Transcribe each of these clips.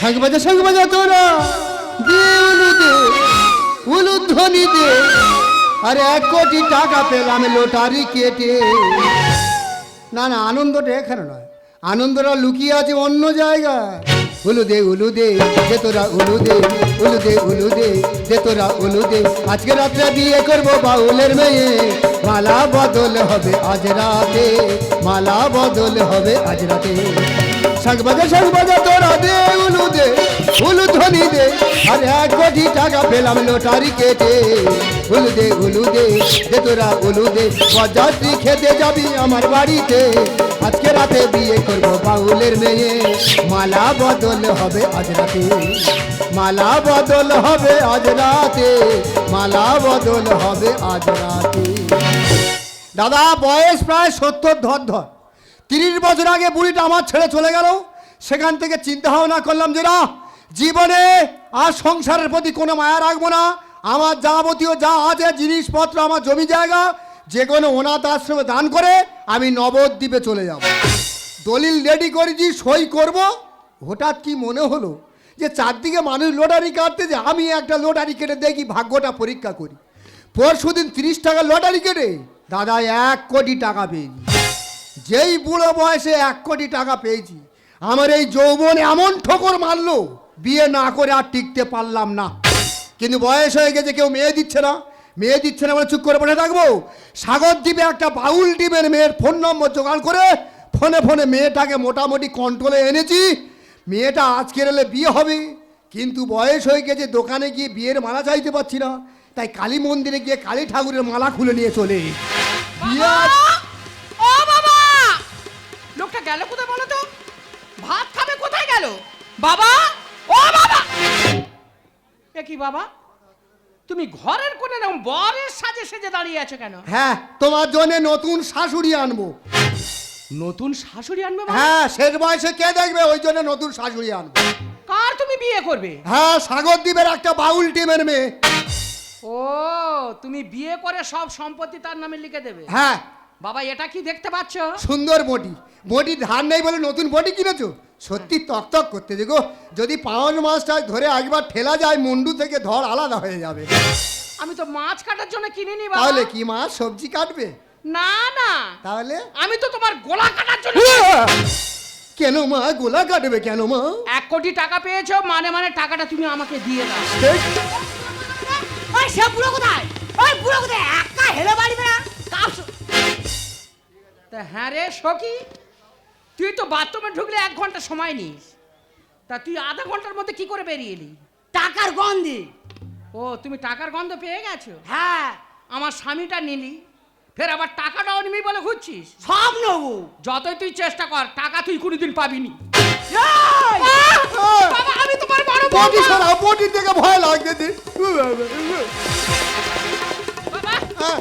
শাঁখ বাজা শাঁখ বাজা তোরা। দে উলু দে উলুধ্বনি দে। আরে এক কোটি টাকা পেলাম লোটারি কেটে। না না, আনন্দটা এখানে নয়। আনন্দটা লুকিয়ে আছে অন্য জায়গায়। উলু দে উলু দে দে তোরা উলু দে উলু দে উলু দে দে তোরা উলু দে। আজকে রাত্রে বিয়ে করব বাউলের মেয়ে। মালা বদল হবে আজ রাতে, মালা বদল হবে আজ রাতে। শাঁখ বাজা শাঁখ বাজা তোরা দে উলু দে উলু ধ্বনি দে। আর এক কোটি টাকা পেলাম লোটারি কেটে। উলু দে উলু দে দে তোরা উলু দে বরযাত্রী খেতে যাবি আমার বাড়িতে। আজকে রাতে বিয়ে করব বাউলের মেয়ে। মালা বদল হবে আজ রাতে। মালা বদল হবে আজ রাতে। মালা বদল হবে আজ রাতে। দাদা, বয়স প্রায় সত্তর ধর ধর তিরিশ বছর আগে বুড়িটা আমার ছেড়ে চলে গেল। সেখান থেকে চিন্তা ভাবনা করলাম যে, না, জীবনে আর সংসারের প্রতি কোনো মায়া রাখব না। আমার যাবতীয় যা আছে, জিনিসপত্র, আমার জমি জায়গা, যে কোনো অনাথ আশ্রমে দান করে আমি নবদ্বীপে চলে যাব। দলিল রেডি করেছি, সই করব। হঠাৎ কি মনে হলো যে, চারদিকে মানুষ লটারি কাটতে যে, আমি একটা লটারি কেটে দেখি ভাগ্যটা পরীক্ষা করি। পরশু দিন তিরিশ টাকা লটারি কেটে দাদা এক কোটি টাকা পেয়েছি যেই বুড়ো বয়সে এক কোটি টাকা পেয়েছি আমার এই যৌবন এমন ঠোকর মারলো বিয়ে না করে আর টিকতে পারলাম না। কিন্তু বয়স হয়ে গেছে কেউ মেয়ে দিচ্ছে না। মেয়ে দিচ্ছে না বলে চুপ করে বসে থাকব। সাগর দ্বীপে একটা বাউল দ্বীপের মেয়ের ফোন নম্বর জোগাড় করে ফোনে ফোনে মেয়েটাকে মোটামুটি কন্ট্রোলে এনেছি। মেয়েটা আজকের এলে বিয়ে হবে কিন্তু বয়স হয়ে গেছে দোকানে গিয়ে বিয়ের মালা চাইতে পারছি না। তাই কালী মন্দিরে গিয়ে কালী ঠাকুরের মালা খুলে নিয়ে চলে। বিয়ে গেল কোথায় বলো তো? ভাত খাবে কোথায় গেল? বাবা? ও বাবা! এ কি বাবা? তুমি ঘরের কোণে না বরের সাজে সেজে দাঁড়িয়ে আছো কেন? হ্যাঁ তোমার জন্য নতুন শাশুড়ি আনব। নতুন শাশুড়ি আনবে বাবা? হ্যাঁ শেষ বয়সে কে দেখবে ওই জন্য নতুন শাশুড়ি আনব? কার তুমি বিয়ে করবে? হ্যাঁ সাগর দ্বীপের একটা বাউল টিমের মেয়ে। ও তুমি বিয়ে করে সব সম্পত্তি তার নামে লিখে দেবে? হ্যাঁ বাবা এটা কি দেখতে পাচ্ছ? সুন্দর বডি বডি ধার নেই বলে নতুন বডি কিনেছো? সত্যি তকতক করতে দেখো। যদি পাওয়ার মাছটা ধরে একবার ঠেলা যায় মুন্ডু থেকে ধর আলাদা হয়ে যাবে। আমি তো মাছ কাটার জন্য কিনিনি বাবা। তাহলে কি মাছ সবজি কাটবে? না না। তাহলে? আমি তো তোমার গোলা কাটার জন্য কেন মা গোলা কাটবে কেন মা? এক কোটি টাকা পেয়েছ মানে মানে টাকাটা তুমি আমাকে দিয়ে দাও। ওই সে বুড়ো কোথায়? ওই বুড়ো কোথায়? একা হেলে কাপ তা হ্যাঁ রে সখি তুই তো বাথরুমে ঢুকলে এক ঘণ্টা সময় নিস। তা তুই আধা ঘণ্টার মধ্যে কি করে বেরিয়ে এলি? টাকার গন্ধে। ও তুমি টাকার গন্ধ পেয়ে গেছো? হ্যাঁ। আমার স্বামীটা নিলি ফের আবার টাকাটাও নিবি বলে ঘুরছিস? সব নেব। যতই তুই চেষ্টা কর টাকা তুই কোনোদিন পাবিনি। বাবা আমি তোমার বড় বৌমা। সরা বডি থেকে ভয় লাগছে বাবা, হ্যাঁ।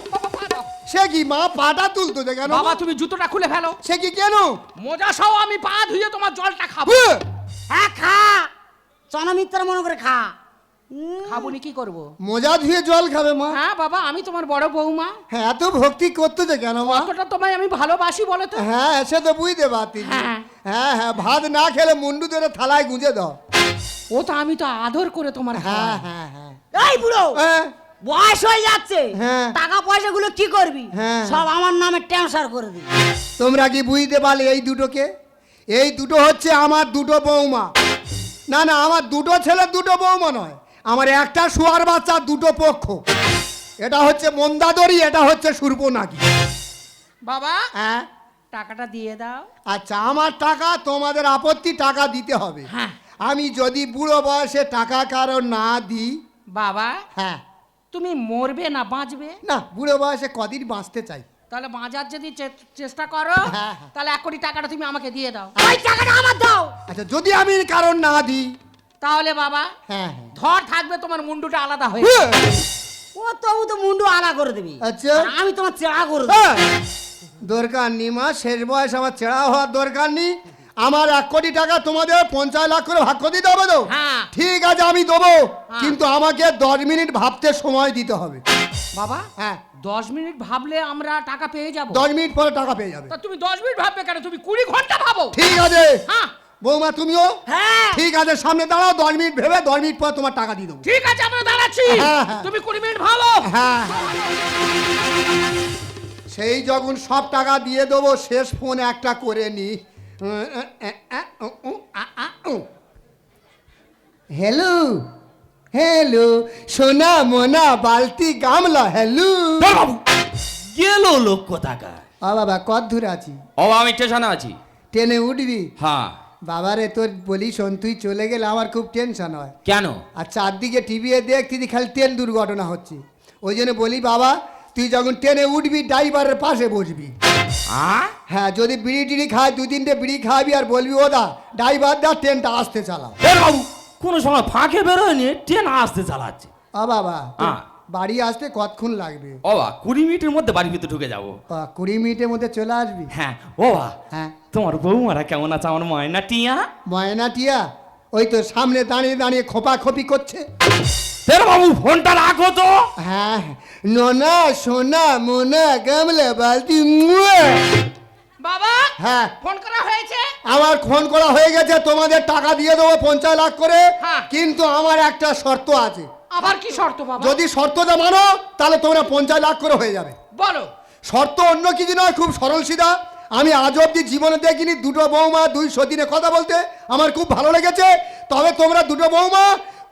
সে কি মা পাটা তুলতো যে কেন? বাবা তুমি জুতোটা খুলে ফেলো। সে কি কেন? মোজা সহ আমি পা ধুয়ে তোমার জলটা খাব। হ্যাঁ খা। চনা মিত্র মনে করে খা। খাবনি কি করব? মোজা ধুয়ে জল খাবে মা। হ্যাঁ বাবা আমি তোমার বড় বৌমা। হ্যাঁ এত ভক্তি করতে যে কেন মা? কতটা তোমায় আমি ভালোবাসি বলো তো। হ্যাঁ সে তো বুঝতে পারতি হ্যাঁ। হ্যাঁ হ্যাঁ ভাত না খেলে মুন্ডু ধরে থালায় গুঁজে দাও। ও তো আমি তো আদর করে তোমার হ্যাঁ হ্যাঁ হ্যাঁ। এই বুড়ো! হ্যাঁ। বয়স হয়ে যাচ্ছে। হ্যাঁ। টাকা পয়সা গুলো কি করবি? হ্যাঁ। সব আমার নামে ট্রান্সফার করে দিবি। তোমরা কি বুঝতে পারলে এই দুটোকে? এই দুটো হচ্ছে আমার দুটো বৌমা। না না আমার দুটো ছেলে দুটো বৌমা নয়। আমার একটা শুয়ার বাচ্চা দুটো পক্ষ। এটা হচ্ছে মন্দাদরি এটা হচ্ছে সুরপনাকি বাবা হ্যাঁ? টাকাটা দিয়ে দাও। আচ্ছা আমার টাকা তোমাদের আপত্তি টাকা দিতে হবে। হ্যাঁ। আমি যদি বুড়ো বয়সে টাকা কারও না দিই বাবা হ্যাঁ। তুমি মরবে না বাঁচবে? না বুড়ো বয়সে কদিন বাঁচতে চাই। তাহলে বাঁচার যদি চে- চেষ্টা করো হ্যাঁ, হ্যাঁ। তাহলে এক কোটি টাকাটা তুমি আমাকে দিয়ে দাও। ওই টাকাটা আমার দাও। আচ্ছা যদি আমি কারণ না দিই? তাহলে বাবা হ্যাঁ হ্যাঁ। ধর থাকবে তোমার মুন্ডুটা আলাদা হয়ে। ও তবু তো মুন্ডু আলা করে দিবি। আচ্ছা। আমি তোমার চেড়া করে দেবো। দরকার নেই মা শেষ বয়স আমার ছেঁড়া হওয়ার দরকার নেই। আমার এক কোটি টাকা তোমাদের পঞ্চাশ লাখ করে ভাগ করে দিতে হবে তো? হ্যাঁ। ঠিক আছে আমি দেবো। হ্যাঁ। কিন্তু আমাকে দশ মিনিট ভাবতে সময় দিতে হবে। বাবা হ্যাঁ। দশ মিনিট ভাবলে আমরা টাকা পেয়ে যাব। দশ মিনিট পরে টাকা পেয়ে যাবে। তুমি দশ মিনিট ভাববে কেন? তুমি কুড়ি ঘণ্টা ভাবো। ঠিক আছে। হ্যাঁ। বৌমা তুমিও? হ্যাঁ। ঠিক আছে সামনে দাঁড়াও দশ মিনিট ভেবে দশ মিনিট পর তোমার টাকা দিয়ে দেবো। ঠিক আছে আমরা দাঁড়াচ্ছি। তুমি কুড়ি মিনিট ভালো হ্যাঁ। সেই যখন সব টাকা দিয়ে দেবো শেষ ফোন একটা করে নি। হ্যালো হ্যালো সোনা মোনা বালতি গামলা হ্যালো বাবু গেল লোক কোথাকার? আ বাবা কত দূরে আছি? ও আমি স্টেশনে আছি। ট্রেনে উঠবি? হ্যাঁ। বাবারে তোর বলি শোন তুই চলে গেলে আমার খুব টেনশন হয়। কেন? আর চারদিকে টিভি দেখতে খালি ট্রেন দুর্ঘটনা হচ্ছে। ওই জন্য বলি বাবা তুই যখন ট্রেনে উঠবি ড্রাইভারের পাশে বসবি। হ্যাঁ? যদি বিড়ি টিড়ি খায় দু তিনটে বিড়ি খাবি আর বলবি ও দা ড্রাইভার দা ট্রেনটা আসতে চালাও। এ বাবু কোন সময় ফাঁকে বেরোয়নি ট্রেন আসতে চালাচ্ছে। আ বাবা হ্যাঁ। বাড়ি আসতে কতক্ষণ লাগবে? ও বা কুড়ি মিনিটের মধ্যে বাড়ির ভিতরে ঢুকে যাব। কুড়ি মিনিটের মধ্যে চলে আসবি? হ্যাঁ ও বা হ্যাঁ। তোমার বৌমারা কেমন আছে আমার ময়না টিয়া? ময়না টিয়া ওই তো সামনে দাঁড়িয়ে দাঁড়িয়ে খোপা খপি করছে। তের বাবু ফোনটা রাখো তো। হ্যাঁ নোনা সোনা মোনা গামলা বালতি মুয়া। বাবা হ্যাঁ। ফোন করা হয়েছে? আমার ফোন করা হয়ে গেছে তোমাদের টাকা দিয়ে দেবো পঞ্চাশ লাখ করে। হ্যাঁ। কিন্তু আমার একটা শর্ত আছে। আবার কি শর্ত বাবা? যদি শর্তটা মানো তাহলে তোমরা পঞ্চাশ লাখ করে হয়ে যাবে। বলো। শর্ত অন্য কিছু নয় খুব সরল সিধা। আমি আজ অব্দি জীবনে দেখিনি দুটো বৌমা দুই সদিনে কথা বলতে। আমার খুব ভালো লেগেছে। তবে তোমরা দুটো বৌমা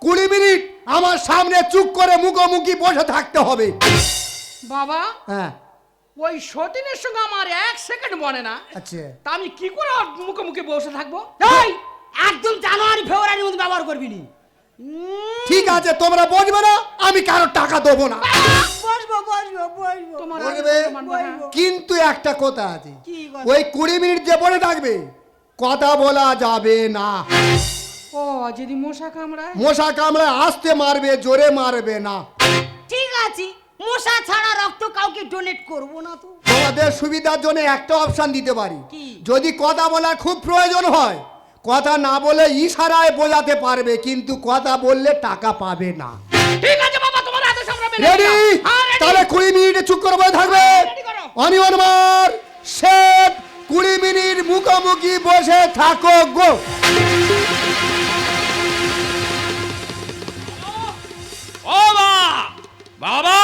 কুড়ি মিনিট আমার সামনে চুপ করে মুখোমুখি বসে থাকতে হবে। বাবা হ্যাঁ। ওই সতীনের সঙ্গে আমার এক সেকেন্ড মনে না। আচ্ছা। তা আমি কি করে ওর মুখে মুখে বসে থাকব? এই একদম জানুয়ারি ফেব্রুয়ারির মধ্যে ব্যবহার করবি নি। ঠিক আছে তোমরা বসবে না আমি কারও টাকা দেবো না। বসবো বসবো বসবো। তোমার। কিন্তু একটা কথা আছে। ওই কুড়ি মিনিট যে পড়ে থাকবে কথা বলা যাবে না। ও যদি মশা কামড়ায় মশা কামড়ে আসতে মারবে জোরে মারবে না ঠিক আছে মশা ছাড়া রক্ত কাউকে ডোনেট করব না তো তোমাদের সুবিধার জন্য একটা অপশন দিতে পারি কি? যদি কথা বলার খুব প্রয়োজন হয় কথা না বলে ইশারায় বোঝাতে পারবে কিন্তু কথা বললে টাকা পাবে না ঠিক আছে বাবা তোমার আদেশ আমরা মেনে রেডি নিলাম। হ্যাঁ। তাহলে কুড়ি মিনিটে চুপ করে বসে থাকবে ready করো। অনিয়ন মার শেখ কুড়ি মিনিট মুখোমুখি বসে থাকো গো। বাবা!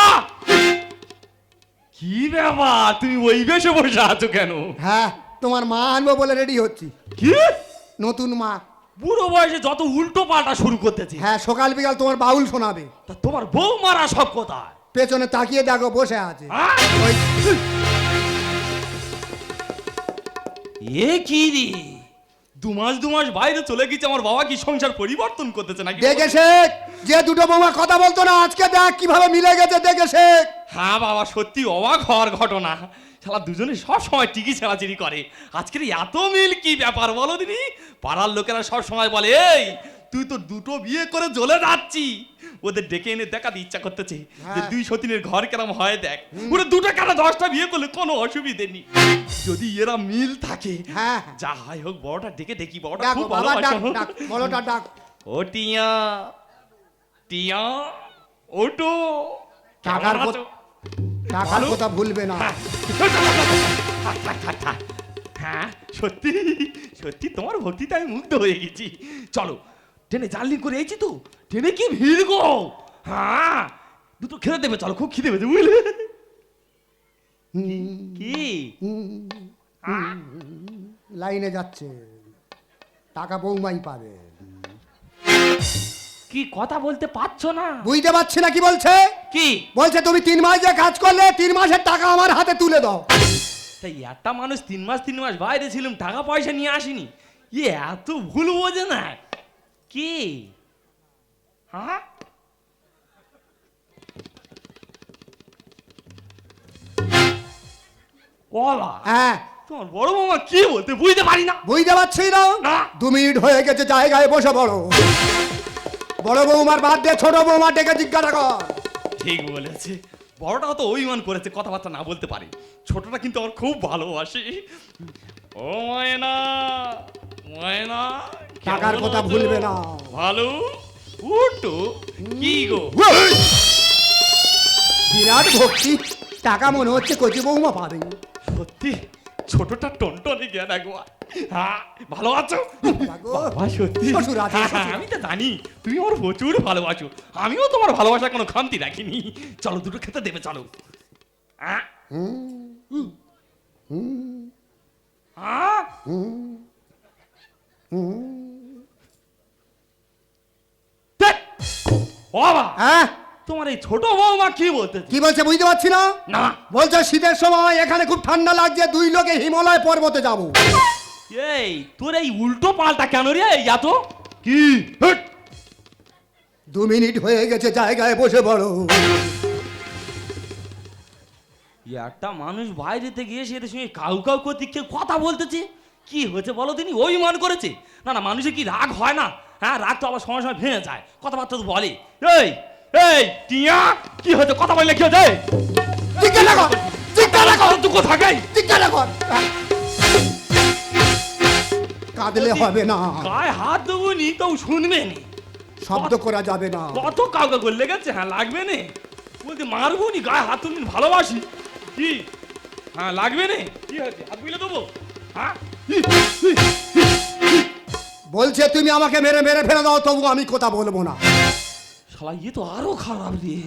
কি ব্যাপার? তুমি ওই বেশে বসে আছো কেন? হ্যাঁ তোমার মা আনব বলে রেডি হচ্ছি। কি? নতুন মা। বুড়ো বয়সে যত উল্টো পাল্টা শুরু করতেছে। হ্যাঁ সকাল বিকাল তোমার বাউল শোনাবে। তা তোমার বউ মারা সব কোথায়? পেছনে তাকিয়ে দেখো বসে আছে! ওই এ কি রে? দু মাস দু মাস বাইরে চলে গেছে আমার বাবা কি সংসার পরিবর্তন করতেছে নাকি? দেখে শেখ যে দুটো বৌমা কথা বলতো না আজকে দেখ কীভাবে মিলে গেছে দেখে শেখ। হ্যাঁ বাবা সত্যি অবাক হওয়ার ঘটনা। শালা দুজনে সব সময় টিকি ছেড়াচিড়ি করে। আজকের এত মিল কি ব্যাপার বলো দিদি পাড়ার লোকেরা সব সময় বলে এই তুই তো দুটো বিয়ে করে জ্বলে যাচ্ছি। ওদের ডেকে এনে দেখাতে ইচ্ছা করতেছে যে হ্যাঁ। দুই সতীনের ঘর কেরম হয় দেখ। ওরা দুটো কেন দশটা বিয়ে করলে কোনো অসুবিধে নেই। যদি এরা মিল থাকে হ্যাঁ। যা হয় হোক বড়টা ডেকে দেখি বড়টা খুব বাবা ডাক ডাক বড়টা ডাক। ও টিয়া টিয়া ওটো টাকার টাকার কথা ভুলবে না। হ্যাঁ সত্যি সত্যি তোমার ভক্তিতে আমি মুগ্ধ হয়ে গেছি। চলো ট্রেনে জার্নি করে এসেছি তো। ট্রেনে কি ভিড় গো? হ্যাঁ দুটো খেতে দেবে চলো খুব খিদে পেয়েছে বুঝলে? কি? লাইনে যাচ্ছে। টাকা বৌমাই পাবে। কি কথা বলতে পারছ না? বুঝতে পারছি না কি বলছে? কি? বলছে তুমি তিন মাস যে কাজ করলে তিন মাসের টাকা আমার হাতে তুলে দাও। তাই একটা মানুষ তিন মাস তিন মাস বাইরে ছিলাম টাকা পয়সা নিয়ে আসিনি। এত ভুল বোঝে না। কি? হ্যাঁ? ওলা হ্যাঁ। তোমার বড় মামা কি বলতে বুঝতে পারি না। বুঝতে পারছি না। না। দু মিনিট হয়ে গেছে জায়গায় বসে বড় বড় বৌমার বাদ দিয়ে ছোট বৌমা ডেকে জিজ্ঞাসা কর। ঠিক বলেছে। বড়টাও তো অভিমান করেছে কথাবার্তা না বলতে পারে। ছোটটা কিন্তু আমার খুব ভালোবাসে। ও ময়না ময়না টাকার কথা? ভুলবে না। ভালো উঠো। কি গো? বিরাট ভক্তি। টাকা মনে হচ্ছে কচি বৌমা পাবে। সত্যি ছোটটা টনটনে জ্ঞান একবার হ্যাঁ ভালো আছো? বাবা সত্যি। শ্বশুর আছে, শ্বশুর। আমি তো জানি তুমি আমার প্রচুর ভালোবাসো। আমিও তোমার ভালোবাসা কোনো খামতি রাখিনি। চলো দুটো খেতে দেবে চলো। হ্যাঁ হ্যাঁ ধ্যাৎ! ও বাবা! হ্যাঁ? তোমার এই ছোট বৌমা কি বলতে কি বলছে বুঝতে পারছি না? না। বলছে শীতের সময় এখানে খুব ঠান্ডা লাগছে দুই লোকে হিমালয় পর্বতে যাব। এই তোর এই উল্টো পাল্টা কেন রে এত? কি? দু মিনিট হয়ে গেছে জায়গায় বসে পড়ো। একটা মানুষ বাইরে থেকে এসে এদের সঙ্গে কাউ কাউ করতে কেউ কথা বলতেছে। কি হয়েছে বলো তিনি? অভিমান করেছে। না না মানুষের কি রাগ হয় না? হ্যাঁ রাগ তো আবার সময় সময় ভেঙে যায়। কথাবার্তা তো বলে। এই এই টিয়া কি হয়েছে? কথা বললে কি হয়েছে? জিজ্ঞাসা কর জিজ্ঞাসা কর। তুই কোথাকাই জিজ্ঞাসা কর। কাঁদলে হবে না। গায়ে হাত দেবো নি কেউ শুনবে নি। শব্দ করা যাবে না। কত কাউকে করলে গেছে হ্যাঁ লাগবে নে। বলতে মারবো নি? গায়ে হাত তুলবি ভালোবাসি। কি? হ্যাঁ লাগবে নে? কি হয়েছে? হাত বুঝলে দেবো? হ্যাঁ? বলছে তুমি আমাকে মেরে মেরে ফেলে দাও তবু আমি কথা বলব না। শালা ইয়ে তো আরও খারাপ রে।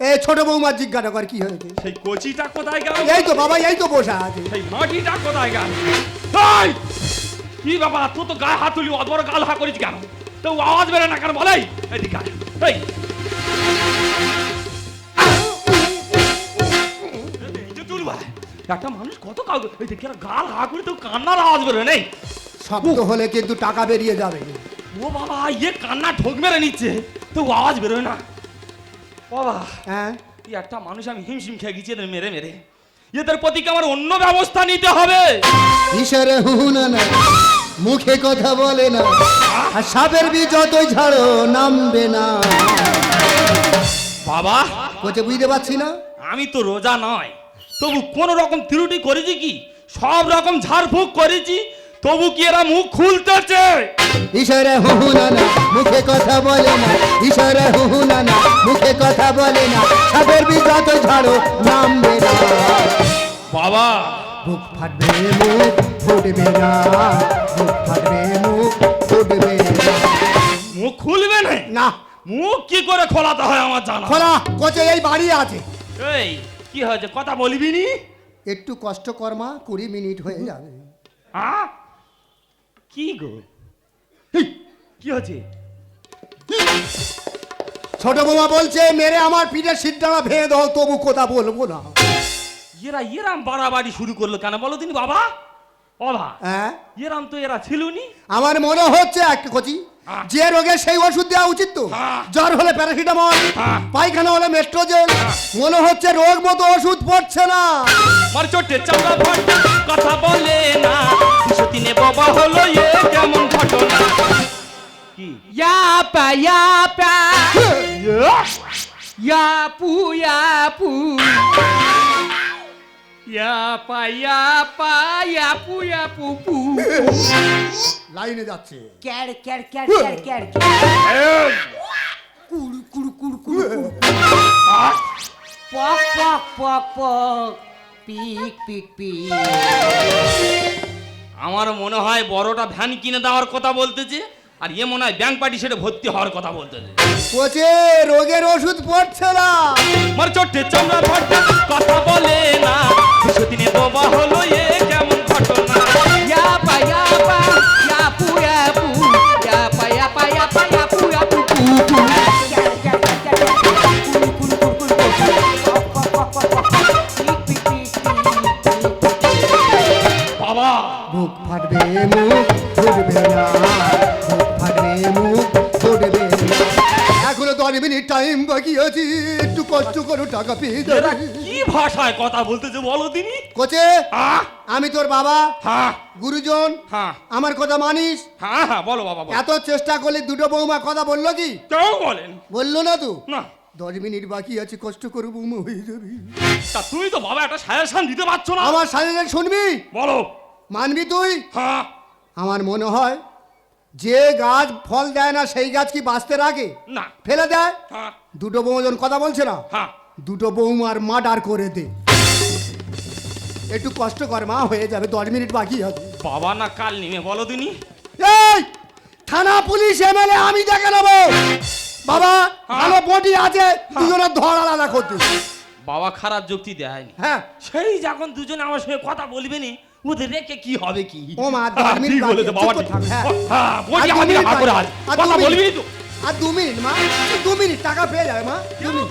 এই ছোট বৌমার জিজ্ঞাসা কর কি হয়েছে? সেই কচিটা কোথায় গেল? এই তো বাবা এই তো বসে আছে। সেই মাটিটা কোথায় গেল? এই! কি বাবা তুই তো গায়ে হাত তুলি অত গাল হা করিস কেন? তো আওয়াজ বেরো না কেন? বলাই। এদিকে আয়। এই! এই যে তুলবা একটা মানুষ কত কাউ এই দেখি গাল হা করে তো কান্নার আওয়াজ বেরো নেই। শব্দ হলে কিন্তু টাকা বেরিয়ে যাবে। ও বাবা ইয়ে কান্না ঠোক মেরে নিচ্ছে। তো আওয়াজ বেরোয় না। বাবা হ্যাঁ? এই একটা মানুষ আমি হিমশিম খেয়ে গেছি এদের মেরে মেরে। এদের প্রতি আমার অন্য ব্যবস্থা নিতে হবে? ইশারে হুনা না মুখে কথা বলে না। আর সাপের বি যতই ঝাড়ো নামবে না। বাবা কোচে বুঝতে পারছি না? আমি তো রোজা নয়। তবু কোন রকম ত্রুটি করেছি কি? সব রকম ঝাড়ফুঁক করেছি তবু কি এরা মুখ খুলতেছে? ইশারে হুনা না মুখে কথা বলে না। ইশারে হুনা না মুখে কথা বলে না। সাপের বি যতই ঝাড়ো নামবে না। বাবা। বুক ফাটবে মুখ ফুটবে না। বুক ফাটবে মুখ ফুটবে না। মুখ খুলবে না? না। মুখ কি করে খোলাতে হয় আমার জানা? খোলা কোচে এই বাড়ি আছে। এই কি হয়েছে? কথা বলবি নি? একটু কষ্ট কর্মা কুড়ি মিনিট হয়ে যাবে। হ্যাঁ কি গো? কি হচ্ছে? ছোট বৌমা বলছে মেরে আমার পিঠের সিদ্ধানা ভেঙে দাও তবু কথা বলব না। এরা এরাম বাড়াবাড়ি শুরু করল কেন বলো তিনি বাবা? বাবা হ্যাঁ? এরাম তো এরা ছিল নি আমার মনে হচ্ছে একটা কচি। যে রোগে সেই ওষুধ দেওয়া উচিত তো। হ্যাঁ। জ্বর হলে প্যারাসিটামল হ্যাঁ। পায়খানা হলে মেট্রোজেল মনে হচ্ছে রোগ মতো ওষুধ পড়ছে না। মার চোটে কথা বলে না। দুশো তিনে বাবা হলো এ কেমন ঘটনা? কি? ইয়াপা ইয়াপা ইয়াপু ইয়াপু ইয়াপা ইয়াপা ইয়াপু ইয়াপু পু। লাইনে যাচ্ছে। ক্যার ক্যার ক্যার ক্যার ক্যার ক্যার। কুড়ু কুড়ু কুড়ু কুড়ু কুড়ু। পক পক পক পক। পিক পিক পিক। আমার মনে হয় বড়টা ভ্যান কিনে দেওয়ার কথা বলতেছে আর এ মনে হয় ব্যাংক পার্টি সেটা ভর্তি হওয়ার কথা বলতেছে। কোচে রোগের ওষুধ পড়ছে না। মার চোটে চামড়া ফাটা কথা বলে না। দুশো তিনে বাবা হলো এ কেমন ঘটনা? ইয়াপা ইয়াপা টাকা পেয়ে এরা যাবে কি ভাষায় কথা বলতেছে বলো তিনি? কোচে হ্যাঁ আমি তোর বাবা হ্যাঁ গুরুজন হ্যাঁ আমার কথা মানিস? হ্যাঁ হ্যাঁ বলো বাবা বলো। এত চেষ্টা করলে দুটো বৌমা কথা বলল কি? কেউ বলেন। বলল না তো? না। দশ মিনিট বাকি আছে কষ্ট করে বৌমা হয়ে যাবে। তা তুই তো বাবা একটা সাজেশন দিতে পারছ না। আমার সাজেশন শুনবি? বলো। মানবি তুই? হ্যাঁ আমার মনে হয় যে গাছ ফল দেয় না সেই গাছ কি বাঁচতে রাখে? না। ফেলে দেয়? হ্যাঁ দুটো বৌজন কথা বলছে না হ্যাঁ দুটো বৌমার মার্ডার করে দে। একটু কষ্ট কর মা হয়ে যাবে দশ মিনিট বাকি আছে। বাবা না কাল নেমে বলো দিনি। এই থানা পুলিশ এমএলএ আমি দেখে নেব। বাবা ভালো বডি আছে দুজনের ধর আলাদা করতে। বাবা খারাপ যুক্তি দেয়নি। হ্যাঁ। সেই যখন দুজনে আমার সঙ্গে কথা বলবে নি ওদের রেখে কি হবে কি? ও মা, দু হ্যাঁ, মিনিট ঠিক বাকি, বাবা হ্যাঁ। হ্যাঁ, বলছি আর দু মিনিট করে আর কথা বলবি তো আর দু মিনিট। মা দু মিনিট টাকা পেয়ে যাবে মা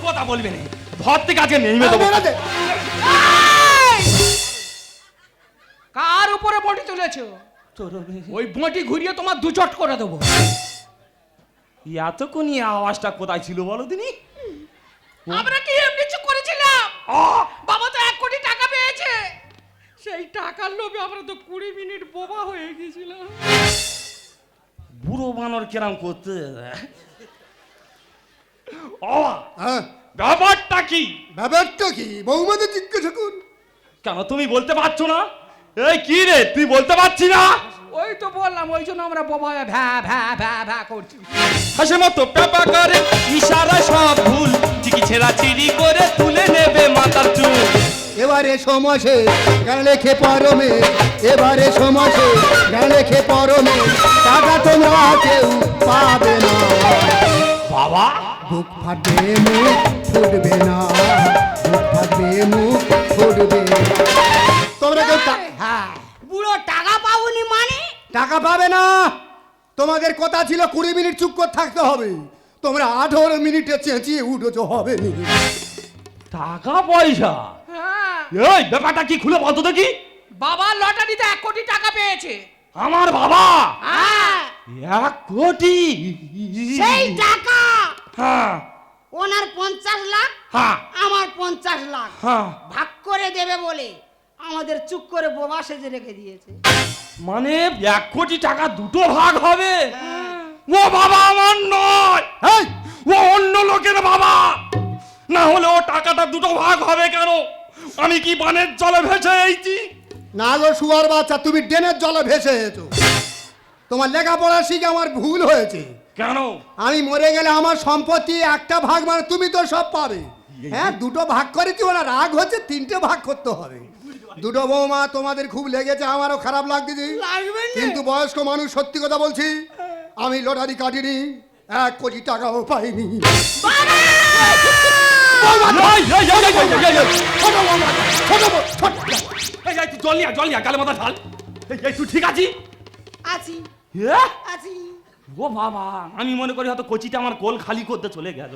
কথা বলবে না? ঘর থেকে আজকে নেমে দেবো। কার উপরে বটি তুলেছো? ওই বটি ঘুরিয়ে তোমার দু চট করে দেবো। এতক্ষণই আওয়াজটা কোথায় ছিল বলো দিনি? আমরা কি এমনি চুপ করেছিলাম? বাবা তো এক কোটি টাকা পেয়েছে। সেই টাকার লোভে আমরা তো কুড়ি মিনিট বোবা হয়ে গেছিলাম। বুড়ো বানর কেরাম করতে। ও হ্যাঁ। ব্যাপারটা কি? ব্যাপারটা কি? বৌমাদের জিজ্ঞাসা কর কেন তুমি বলতে পারছ না? এই কি রে? তুই বলতে পারছি না? ওই তো বললাম ওই জন্য আমরা বোবা ভ্যা ভ্যা ভ্যা ভ্যা করছি। হাসে মতো পেপা করে ইশারা সব ভুল। চিকি ছেঁড়া চিড়ি করে তুলে নেবে মাথার চুল। এবারে সমাসে গান লেখে পরমে এবারে সমাসে গান লেখে পরমে টাকা তোমরা কেউ পাবে না। বাবা। বুক ফাটবে মুখ ফুটবে না। বুক ফাটবে মুখ ফুটবে তোমরা কেউ হ্যাঁ। বুড়ো টাকা পাবনি মানে? টাকা পাবে না। তোমাদের কথা ছিল কুড়ি মিনিট চুপ করে থাকতে হবে। তোমরা আঠারো মিনিটে চেঁচিয়ে উঠেছো হবে নি। টাকা পয়সা? হ্যাঁ। এই ব্যাপারটা কি খুলে বলতো দেখি। বাবা লটারিতে এক কোটি টাকা পেয়েছে। আমার বাবা? হ্যাঁ। এক কোটি। সেই টাকা। হ্যাঁ ওনার পঞ্চাশ লাখ হ্যাঁ আমার পঞ্চাশ লাখ। হ্যাঁ ভাগ করে দেবে বলে আমাদের চুপ করে বোবা সেজে রেখে দিয়েছে। মানে এক কোটি টাকা দুটো ভাগ হবে? ও বাবা আমার নয়। ও অন্য লোকের বাবা। না হলে ও টাকাটা দুটো ভাগ হবে কেন? আমি কি বানের জলে ভেসে এইছি না গো শুয়ার বাচ্চা তুমি ড্রেনের জলে ভেসে এসো তোমার লেখাপড়া শিখে আমার ভুল হয়েছে কেন আমি মরে গেলে আমার সম্পত্তি একটা ভাগ মানে তুমি তো সব পাবে হ্যাঁ দুটো ভাগ করে কি ওরা রাগ হচ্ছে তিনটে ভাগ করতে হবে দুটো বৌমা তোমাদের খুব লেগেছে আমারও খারাপ লাগতেছে লাগবে কিন্তু বয়স্ক মানুষ সত্যি কথা বলছি আমি লটারি কাটিনি এক কোটি টাকাও পাইনি এই, এই, এই, এই, এই, এই, এই, ছোট বৌমা, ছোট বৌ- ছোট এই, এই, তুই জল নিয়া জল নিয়া গালে মাথা ঢাল তুই ঠিক আছিস আছি হ্যাঁ? আছি। ও বাবা আমি মনে করি হয়তো কোচিটা আমার কোল খালি করতে চলে গেল।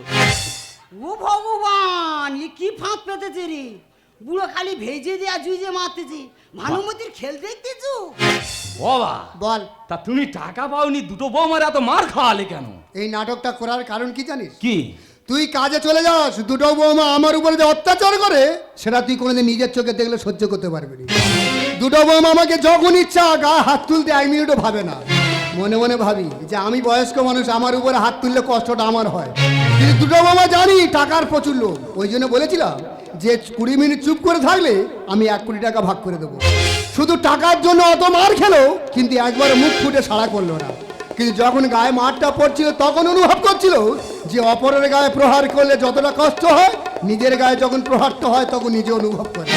ও ভগবান এ কি ফাঁক পেতেছে রে? বুড়ো খালি ভেজে দেয়া জুইজে মারতেছে। ভানুমতির খেল দেখতেছো? বাবা বল। তা তুমি টাকা পাওনি দুটো বৌমার এত মার খাওয়ালে কেন? এই নাটকটা করার কারণ কি জানিস? কি? তুই কাজে চলে যাস দুটো বৌমা আমার উপরে যে অত্যাচার করে সেটা তুই কোনোদিন নিজের চোখে দেখলে সহ্য করতে পারবি না। দুটো বৌমা আমাকে যখন ইচ্ছা গা হাত তুলতে এক মিনিটও ভাবে না। মনে মনে ভাবি যে আমি বয়স্ক মানুষ, আমার উপরে হাত তুললে কষ্টটা আমার হয়। কিন্তু দুটো বাবা জানি টাকার প্রচুর লোক ওই জন্য বলেছিলাম যে কুড়ি মিনিট চুপ করে থাকলে আমি এক কোটি টাকা ভাগ করে দেবো। শুধু টাকার জন্য অত মার খেলো, কিন্তু একবার মুখ ফুটে সাড়া করল না। কিন্তু যখন গায়ে মারটা পড়ছিল, তখন অনুভব করছিল যে অপরের গায়ে প্রহার করলে যতটা কষ্ট হয়, নিজের গায়ে যখন প্রহারটা হয়, তখন নিজে অনুভব করে।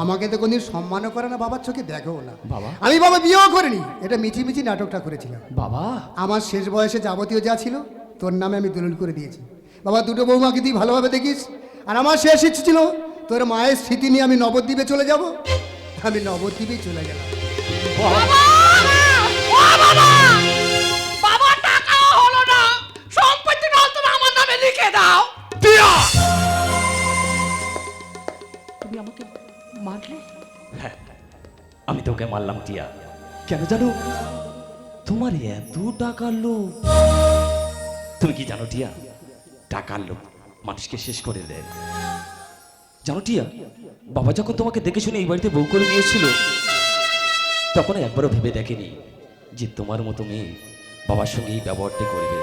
আমাকে তো কোনদিন সম্মানও করে না বাবার চোখে দেখো না। বাবা। আমি বাবা বিয়েও করিনি এটা মিছি মিছি নাটকটা করেছিলাম। বাবা। আমার শেষ বয়সে যাবতীয় যা ছিল তোর নামে আমি দলিল করে দিয়েছি। বাবা দুটো বৌমাকে তুই ভালোভাবে দেখিস। আর আমার শেষ ইচ্ছে ছিল তোর মায়ের স্মৃতি নিয়ে আমি নবদ্বীপে চলে যাব। আমি নবদ্বীপেই চলে গেলাম। বাবা! মারলাম টিয়া। কেন জানো? তোমার এত টাকার লোক তুমি কি জানো টিয়া? টাকার লোক মানুষকে শেষ করে দেয়। জানো টিয়া? বাবা যখন তোমাকে দেখে শুনে এই বাড়িতে বউ করে নিয়েছিল তখন একবারও ভেবে দেখেনি যে তোমার মতো মেয়ে বাবার সঙ্গে এই ব্যবহারটা করবে।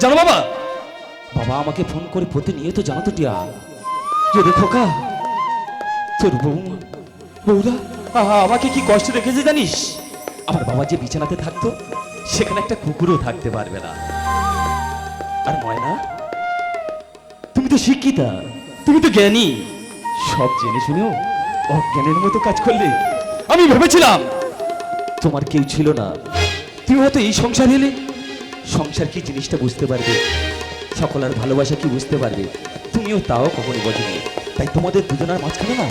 জানো বাবা? বাবা আমাকে ফোন করে প্রতিনিয়ত জানাতো টিয়া যে রে খোকা? তোর বৌমা বৌরা আমাকে কি কষ্ট রেখেছে জানিস? আমার বাবা যে বিছানাতে থাকতো, সেখানে একটা কুকুরও থাকতে পারবে না। আর ময়না, তুমি তো শিক্ষিতা, তুমি তো জ্ঞানী। সব জেনে শুনেও অজ্ঞানের মতো কাজ করলে আমি ভেবেছিলাম, তোমার কেউ ছিল না। তুমি হয়তো এই সংসার এলে সংসার কি জিনিসটা বুঝতে পারবে? সকলের ভালোবাসা কি বুঝতে পারবে? তুমিও তাও কখনো বোঝেনি। তাই তোমাদের দুজনের মাঝখানে না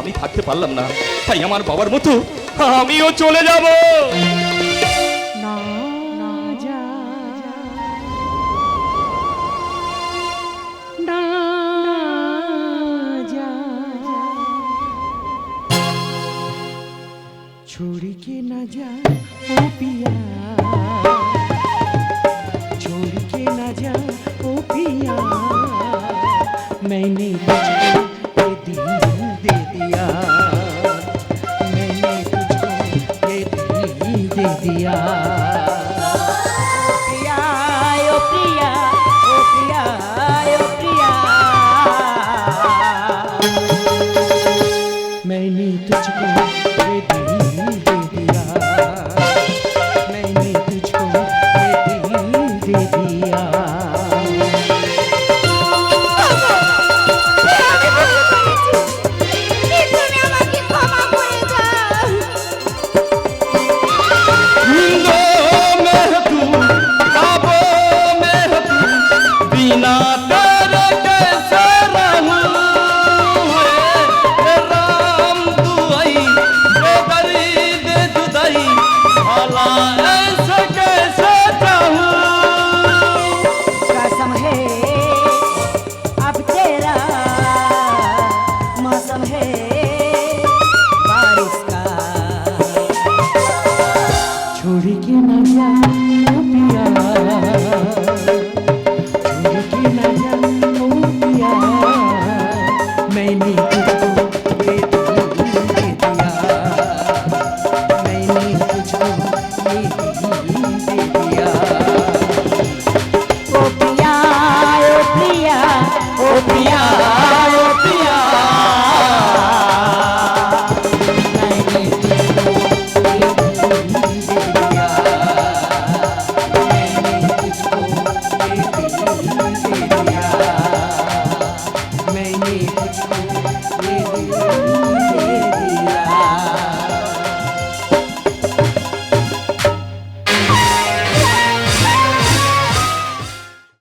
আমি থাকতে পারলাম না। তাই আমার বাবার মতো আমিও চলে যাব। छोड़ के न जा পিয়া।